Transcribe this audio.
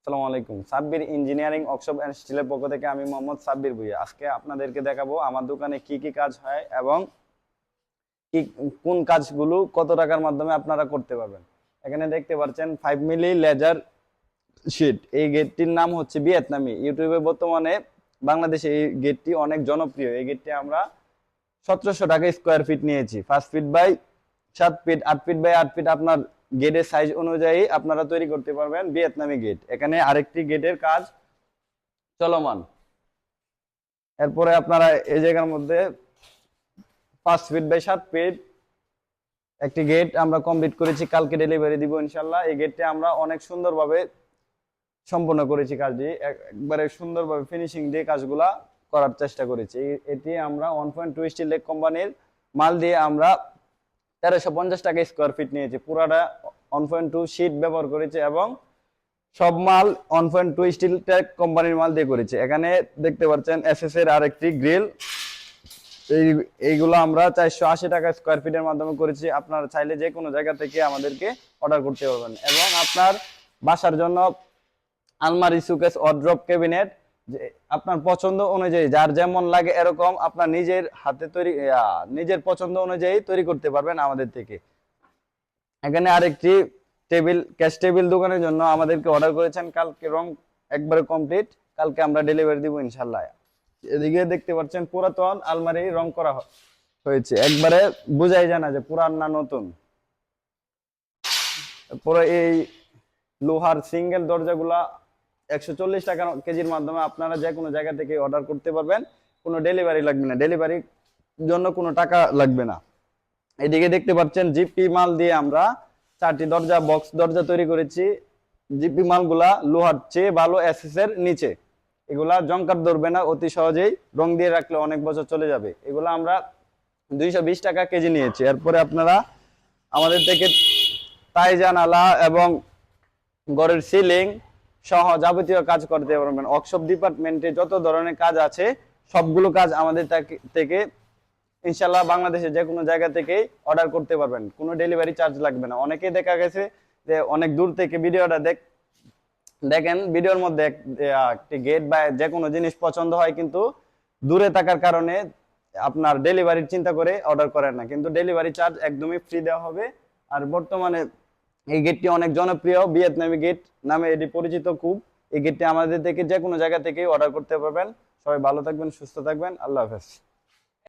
আসসালামু আলাইকুম। Sabbir engineering workshop and স্টিলের পক্ষ থেকে আমি মোহাম্মদ সাব্বির ভুইয়া। আজকে আপনাদেরকে দেখাবো আমার দোকানে কি কি কাজ হয় এবং কি, কোন কাজগুলো কত টাকার মাধ্যমে আপনারা করতে পারবেন। এখানে দেখতে পাচ্ছেন ফাইভ মিলি লেজার শিট এই গেটটির নাম হচ্ছে ভিয়েতনামি। ইউটিউবে বর্তমানে বাংলাদেশে এই গেটটি অনেক জনপ্রিয়। এই গেটটি আমরা সতেরোশো টাকা স্কোয়ার ফিট নিয়েছি। ফার্স্ট ফিট বাই সাত ফিট আট ফিট বাই আট ফিট আপনার গেটের সাইজ অনুযায়ী আপনারা তৈরি করতে পারবেন ভিয়েতনামি গেট এখানে আরেকটি গেটের কাজ চলমান। এরপরে আপনারা এই জায়গার মধ্যে পাঁচ ফিট বাই সাত ফিট একটি গেট আমরা কমপ্লিট করেছি, কালকে ডেলিভারি দিব ইনশাল্লাহ এই গেটটি আমরা অনেক সুন্দরভাবে সম্পন্ন করেছি কাজটি। এক- একবারে সুন্দরভাবে ফিনিশিং দিয়ে কাজগুলা করার চেষ্টা করেছি। এটি আমরা one point two steel lake কোম্পানির মাল দিয়ে আমরা তেরোশো পঞ্চাশ টাকা স্কোয়ার ফিট নিয়েছি। পুরাটা ওয়ান পয়েন্ট টু শিট ব্যবহার করেছে এবং সব মাল one point two steel tack কোম্পানির মাল দিয়ে করেছে। এখানে দেখতে পাচ্ছেন এস এস এর আরেকটি গ্রিল এই, এইগুলো আমরা চারশো আশি টাকা স্কোয়ার ফিটের মাধ্যমে করেছি। আপনারা চাইলে যে কোনো জায়গা থেকে আমাদেরকে অর্ডার করতে পারবেন। এবং আপনার বাসার জন্য আলমারি সুকেস অড্রপ ক্যাবিনেট আপনার পছন্দ অনুযায়ী, যার যেমন লাগে এরকম আপনার নিজের হাতে তৈরি নিজের পছন্দ অনুযায়ী তৈরি করতে পারবেন আমাদের থেকে। এখানে আরেকটি টেবিল, ক্যাশ টেবিল দোকানের জন্য আমাদেরকে অর্ডার করেছেন। কালকে রং একবারে কমপ্লিট। কালকে আমরা ডেলিভারি দিব ইনশাল্লাহ এদিকে দেখতে পাচ্ছেন পুরাতন আলমারি রং করা হয়েছে। একবারে বোঝাই যায় না যে পুরান না নতুন। পুরো এই লোহার সিঙ্গেল দরজাগুলা একশো চল্লিশ টাকা কেজির মাধ্যমে আপনারা যে কোনো জায়গা থেকে অর্ডার করতে পারবেন। কোনো ডেলিভারি লাগবে না। ডেলিভারির জন্য কোনো টাকা লাগবে না। এদিকে দেখতে পাচ্ছেন জিপি মাল দিয়ে আমরা চারটি দরজা বক্স দরজা তৈরি করেছি। জিপি মালগুলা লোহার চেয়ে ভালো এসএস এর নিচে। এগুলা জঙ্কার ধরবে না, অতি সহজেই। রং দিয়ে রাখলে অনেক বছর চলে যাবে। এগুলো আমরা দুইশো বিশ টাকা কেজি নিয়েছি। এরপরে আপনারা আমাদের থেকে তাই জানালা এবং ঘরের সিলিং সহ যাবতীয় কাজ করতে পারবেন। ওয়ার্কশপ ডিপার্টমেন্টে যত ধরনের কাজ আছে, সবগুলো কাজ আমাদের থেকে ইনশাল্লাহ বাংলাদেশে যে কোনো জায়গা থেকেই অর্ডার করতে পারবেন। কোনো ডেলিভারি চার্জ লাগবে না। অনেকেই দেখা গেছে যে অনেক দূর থেকে ভিডিওটা দেখ দেখেন, ভিডিওর মধ্যে একটি গেট বা যে কোনো জিনিস পছন্দ হয় কিন্তু দূরে থাকার কারণে আপনার ডেলিভারির চিন্তা করে অর্ডার করেন না। কিন্তু ডেলিভারি চার্জ একদমই ফ্রি দেওয়া হবে। আর বর্তমানে এই গেটটি অনেক জনপ্রিয়, ভিয়েতনামি গেট নামে এটি পরিচিত খুব। এই গেটটি আমাদের থেকে যে কোনো জায়গা থেকেই অর্ডার করতে পারবেন। সবাই ভালো থাকবেন, সুস্থ থাকবেন। আল্লাহ হাফেজ।